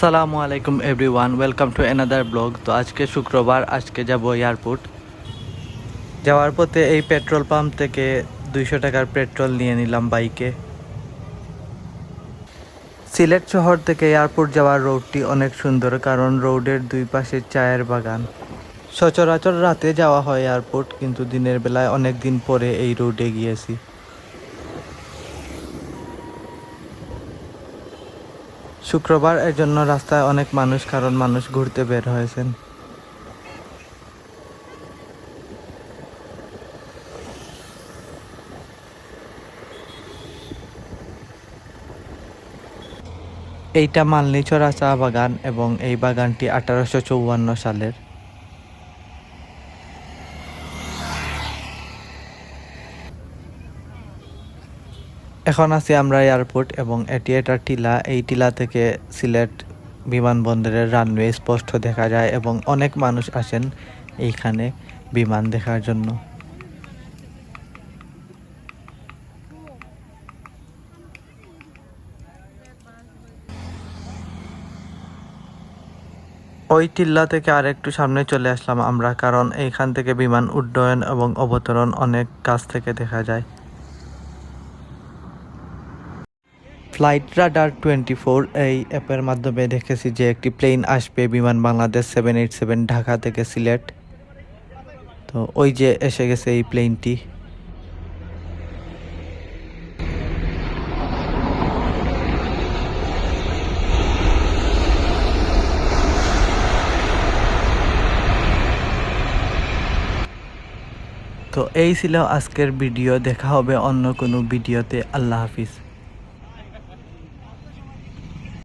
আসসালামু আলাইকুম everyone, welcome to another blog. তো আজকে শুক্রবার, আজকে যাব এয়ারপোর্ট। যাওয়ার পথে এই পেট্রোল পাম্প থেকে দুইশো টাকার পেট্রোল নিয়ে নিলাম বাইকে। সিলেট শহর থেকে এয়ারপোর্ট যাওয়ার রোডটি অনেক সুন্দর, কারণ রোডের দুই পাশে চায়ের বাগান। সচরাচর রাতে যাওয়া হয় এয়ারপোর্ট, কিন্তু দিনের বেলায় অনেক দিন পরে এই রোডে গিয়েছি। শুক্রবার এর জন্য রাস্তায় অনেক মানুষ, কারণ মানুষ ঘুরতে বের হয়েছেন। এইটা মালনিচড়া চা বাগান এবং এই বাগানটি আঠারোশো সালের। এখন আছি আমরা এয়ারপোর্ট এবং এটি এটা টিলা। এই টিলা থেকে সিলেট বিমানবন্দরের রানওয়ে স্পষ্ট দেখা যায় এবং অনেক মানুষ আসেন এইখানে বিমান দেখার জন্য। ওই টিল্লা থেকে আরেকটু সামনে চলে আসলাম আমরা, কারণ এইখান থেকে বিমান উড্ডয়ন এবং অবতরণ অনেক কাছ থেকে দেখা যায়। ফ্লাইট রাডার টোয়েন্টি ফোর এই অ্যাপের মাধ্যমে দেখেছি যে একটি প্লেন আসবে Biman Bangladesh seven eight seven Dhaka থেকে সিলেট। তো ওই যে এসে গেছে এই প্লেনটি। তো এই ছিল আজকের ভিডিও, দেখা হবে অন্য কোনো ভিডিওতে। আল্লাহ হাফিজ।